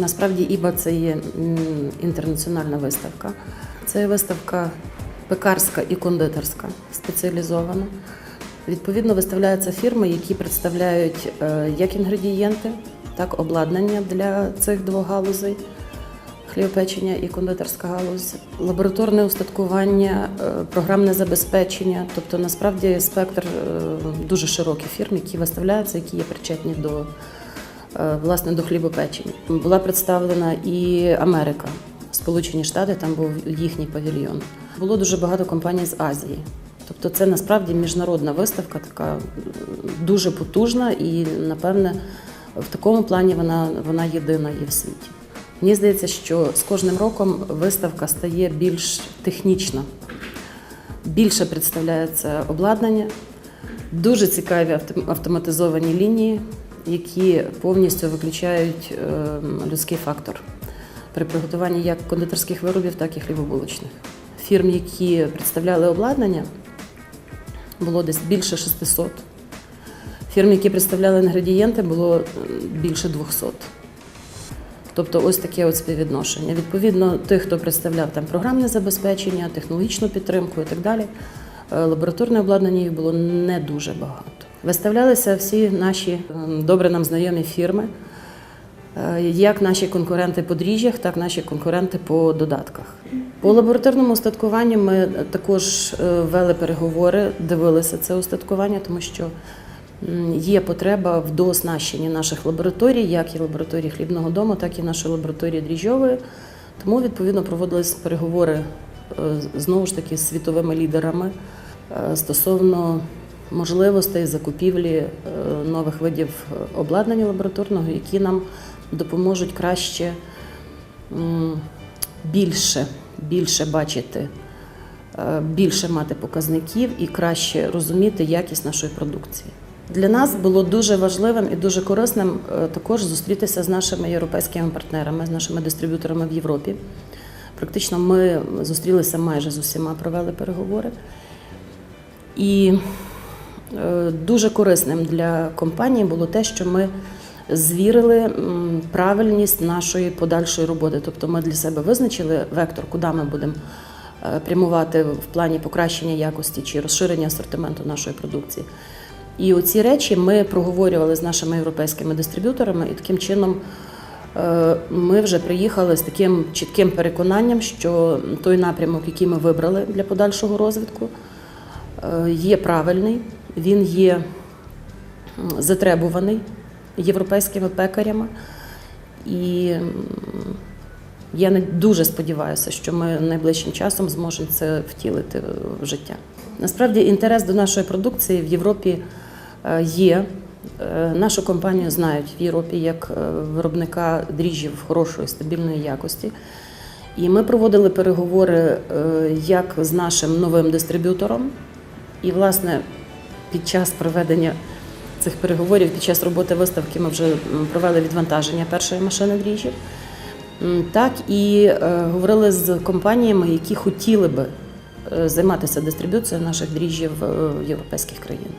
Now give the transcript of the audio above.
насправді ІБА це є інтернаціональна виставка. Це виставка пекарська і кондитерська спеціалізована. Відповідно, виставляються фірми, які представляють е, як інгредієнти, так обладнання для цих двох галузей хлібопечення і кондитерська галузь, лабораторне устаткування, е, програмне забезпечення. Тобто, насправді спектр е, дуже широкий фірм, які виставляються, які є причетні до власне до хлібопечення. Була представлена і Америка, Сполучені Штати, там був їхній павільйон. Було дуже багато компаній з Азії. Тобто це насправді міжнародна виставка, така дуже потужна і, напевне, в такому плані вона, вона єдина є в світі. Мені здається, що з кожним роком виставка стає більш технічна, більше представляється обладнання, дуже цікаві автоматизовані лінії, які повністю виключають е, людський фактор при приготуванні як кондитерських виробів, так і хлібобулочних. Фірм, які представляли обладнання, було десь більше 600. Фірм, які представляли інгредієнти, було більше 200. Тобто ось таке от співвідношення. Відповідно, тих, хто представляв там програмне забезпечення, технологічну підтримку і так далі, е, лабораторне обладнання їх було не дуже багато. Виставлялися всі наші ем, добре нам знайомі фірми, е, як наші конкуренти по дріжджах, так і наші конкуренти по додатках. По лабораторному устаткуванню ми також е, вели переговори, дивилися це устаткування, тому що є потреба в дооснащенні наших лабораторій, як і лабораторії хлібного дому, так і нашої лабораторії дріжджової. Тому відповідно проводились переговори е, знову ж таки з світовими лідерами стосовно можливостей закупівлі е, нових видів е, обладнання лабораторного, які нам допоможуть краще більше, більше бачити, е, більше мати показників і краще розуміти якість нашої продукції. Для нас було дуже важливим і дуже корисним також зустрітися з нашими європейськими партнерами, з нашими дистриб'юторами в Європі. Практично ми зустрілися майже з усіма, провели переговори. І дуже корисним для компанії було те, що ми звірили правильність нашої подальшої роботи. Тобто ми для себе визначили вектор, куди ми будемо е, прямувати в плані покращення якості чи розширення асортименту нашої продукції. І оці речі ми проговорювали з нашими європейськими дистриб'юторами, і таким чином е, ми вже приїхали з таким чітким переконанням, що той напрямок, який ми вибрали для подальшого розвитку, е, є правильний, він є затребуваний європейськими пекарями. І я дуже сподіваюся, що ми найближчим часом зможемо це втілити в життя. Насправді інтерес до нашої продукції в Європі е, є. Е, Нашу компанію знають в Європі як е, виробника дріжджів хорошої стабільної якості. І ми проводили переговори як з нашим новим дистриб'ютором. І, власне, під час проведення цих переговорів, під час роботи виставки, ми вже провели відвантаження першої машини дріжджів. Так і е, говорили з компаніями, які хотіли би е, займатися дистриб'юцією наших дріжджів е, в європейських країнах.